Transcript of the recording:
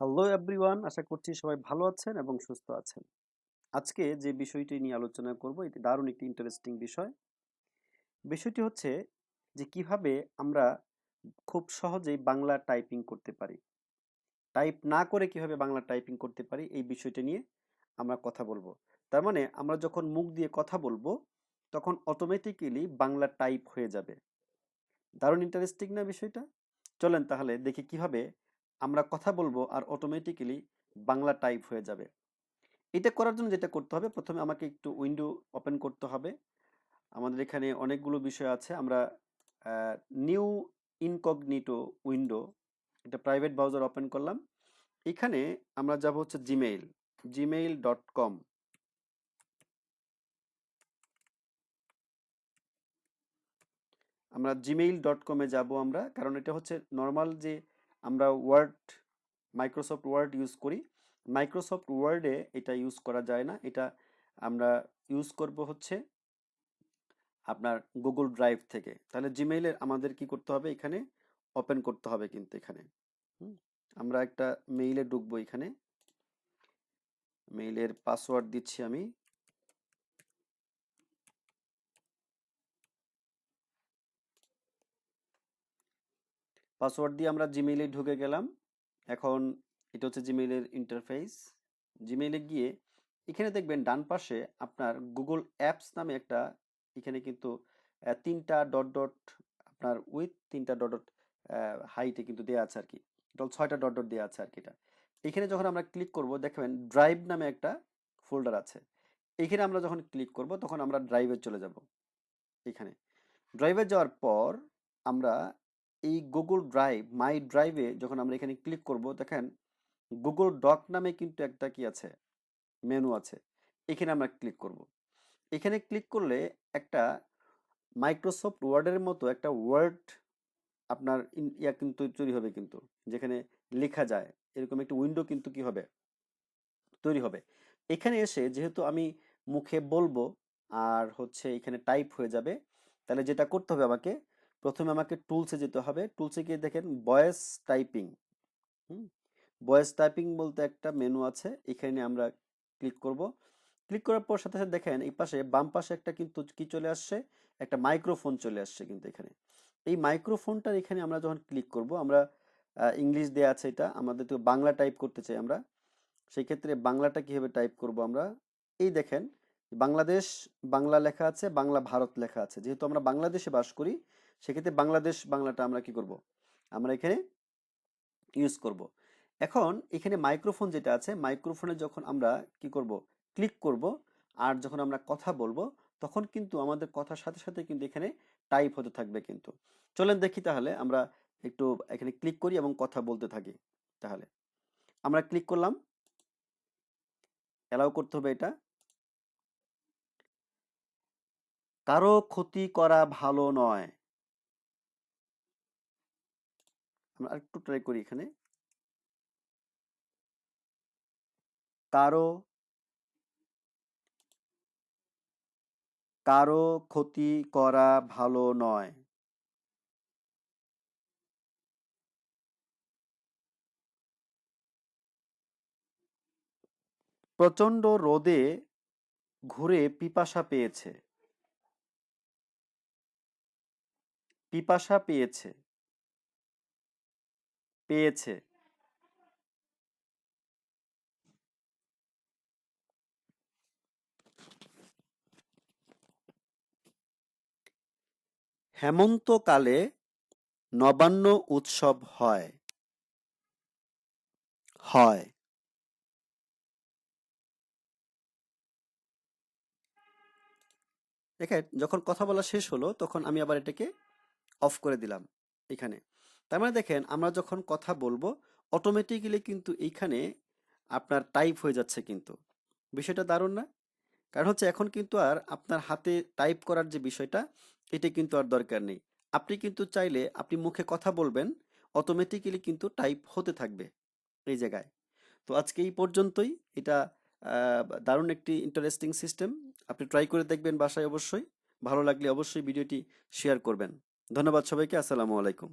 Hello everyone, আশা করছি সবাই ভালো আছেন এবং সুস্থ আছেন। আজকে যে বিষয়টি নিয়ে আলোচনা করব, এটি দারুণ একটি ইন্টারেস্টিং বিষয়। বিষয়টি হচ্ছে যে কীভাবে আমরা খুব সহজেই বাংলা টাইপিং করতে পারি। টাইপ না করে কীভাবে বাংলা টাইপিং করতে পারি, এই বিষয়টি নিয়ে আমরা কথা বলব। তার মানে আমরা যখন মুখ দিয়ে কথা বলব, তখন অটোমেটিক্যালি বাংলা টাইপ হয়ে যাবে। দারুণ ইন্টারেস্টিং না বিষয়টা? চলেন তাহলে দেখি কীভাবে আমরা কথা বলব আর অটোমেটিক্যালি বাংলা টাইপ হয়ে যাবে। এটা করার জন্য যেটা করতে হবে, প্রথমে আমাকে একটু উইন্ডো ওপেন করতে হবে। আমাদের এখানে অনেকগুলো বিষয় আছে। আমরা নিউ ইনকগনিটো উইন্ডো এটা প্রাইভেট ব্রাউজার ওপেন করলাম। এখানে আমরা যাব হচ্ছে জিমেইল জিমেইল ডট কম আমরা জিমেইল ডট কমে যাব আমরা, কারণ এটা হচ্ছে নর্মাল যে আমরা ওয়ার্ড মাইক্রোসফট ওয়ার্ড ইউজ করি। মাইক্রোসফট ওয়ার্ডে এটা ইউজ করা যায় না। এটা আমরা ইউজ করব হচ্ছে আপনার গুগল ড্রাইভ থেকে। তাহলে জিমেইলের আমাদের কি করতে হবে এখানে? ওপেন করতে হবে কিন্তু এখানে। আমরা একটা মেইলে ঢুকবো এখানে। মেইলের পাসওয়ার্ড দিচ্ছি আমি। পাসওয়ার্ড দিয়ে আমরা জিমেইলে ঢুকে গেলাম। এখন এটা হচ্ছে জিমেইলের ইন্টারফেস জিমেইলে গিয়ে এখানে দেখবেন ডান পাশে আপনার গুগল অ্যাপস নামে একটা এখানে কিন্তু তিনটা ডট ডট আপনার উইথ তিনটা ডট ডট হাইটে কিন্তু দেওয়া আছে আর কি টোটাল ছয়টা ডট ডট দেওয়া আছে আর কি এটা। এখানে যখন আমরা ক্লিক করব, দেখবেন ড্রাইভ নামে একটা ফোল্ডার আছে। এখানে আমরা যখন ক্লিক করব, তখন আমরা ড্রাইভে চলে যাব। এখানে। ড্রাইভে যাওয়ার পর আমরা এই গুগল ড্রাইভ মাই ড্রাইভে যখন আমরা এখানে ক্লিক করব, দেখেন গুগল ডক নামে কিন্তু একটা কি আছে? মেনু আছে। এখানে আমরা ক্লিক করব। এখানে ক্লিক করলে একটা মাইক্রোসফট ওয়ার্ডের মতো একটা ওয়ার্ড আপনার ইয়া কিন্তু তৈরি হবে কিন্তু, যেখানে লেখা যায়। এরকম একটা উইন্ডো কিন্তু কি হবে? তৈরি হবে। এখানে এসে যেহেতু আমি মুখে বলব আর হচ্ছে এখানে টাইপ হয়ে যাবে, তাহলে যেটা করতে হবে আমাকে প্রথমে আমাকে টুলসে যেতে হবে। টুলসে গিয়ে দেখেন ভয়েস টাইপিং হুম? টাইপিং বলতে একটা মেনু আছে, এখানে আমরা ক্লিক করব। ক্লিক করার পর সাথে সাথে দেখেন এই পাশে, বাম পাশে একটা কিন্তু কি চলে আসছে? একটা মাইক্রোফোন চলে আসছে কিন্তু এখানে। এই মাইক্রোফোনটার এখানে আমরা যখন ক্লিক করব, আমরা ইংলিশ দেওয়া আছে এটা, আমাদের তো বাংলা টাইপ করতে চাই আমরা। সেই ক্ষেত্রে বাংলাটা কীভাবে টাইপ করব আমরা? এই দেখেন, বাংলাদেশ, বাংলা লেখা আছে, বাংলা ভারত লেখা আছে। যেহেতু আমরা বাংলাদেশে বাস করি সেক্ষেত্রে বাংলাদেশ বাংলাটা আমরা কি করব? আমরা এখানে ইউজ করব। এখন এখানে মাইক্রোফোন যেটা আছে মাইক্রোফোনে যখন আমরা কি করব? ক্লিক করব আর যখন আমরা কথা বলব, তখন কিন্তু আমাদের কথার সাথে সাথে কিন্তু এখানে টাইপ হতে থাকবে কিন্তু। চলেন দেখি তাহলে আমরা একটু এখানে ক্লিক করি এবং কথা বলতে থাকি তাহলে। আমরা ক্লিক করলাম। অ্যালাউ করতে হবে এটা। কারও ক্ষতি করা ভালো নয়। আমরা আরেকটু ট্রাই করি এখানে। কারও কারও ক্ষতি করা ভালো নয়। প্রচণ্ড রোদে ঘুরে পিপাসা পেয়েছে। পিপাসা পেয়েছে। পেয়েছে। হেমন্তকালে নবান্ন উৎসব হয়। হয়। দেখেন, যখন কথা বলা শেষ হলো, তখন আমি আবার এটাকে অফ করে দিলাম, এখানে। তার মানে দেখেন, আমরা যখন কথা বলব অটোমেটিক্যালি কিন্তু এইখানে আপনার টাইপ হয়ে যাচ্ছে কিন্তু। বিষয়টা দারুণ না? কারণ হচ্ছে এখন কিন্তু আর আপনার হাতে টাইপ করার যে বিষয়টা, এটা কিন্তু আর দরকার নেই। আপনি কিন্তু চাইলে আপনি মুখে কথা বলবেন অটোমেটিক্যালি কিন্তু টাইপ হতে থাকবে এই জায়গায়। তো আজকে এই পর্যন্তই। এটা দারুণ একটি ইন্টারেস্টিং সিস্টেম আপনি ট্রাই করে দেখবেন বাসায় অবশ্যই। ভালো লাগলে অবশ্যই ভিডিওটি শেয়ার করবেন। ধন্যবাদ সবাইকে। আসসালামু আলাইকুম।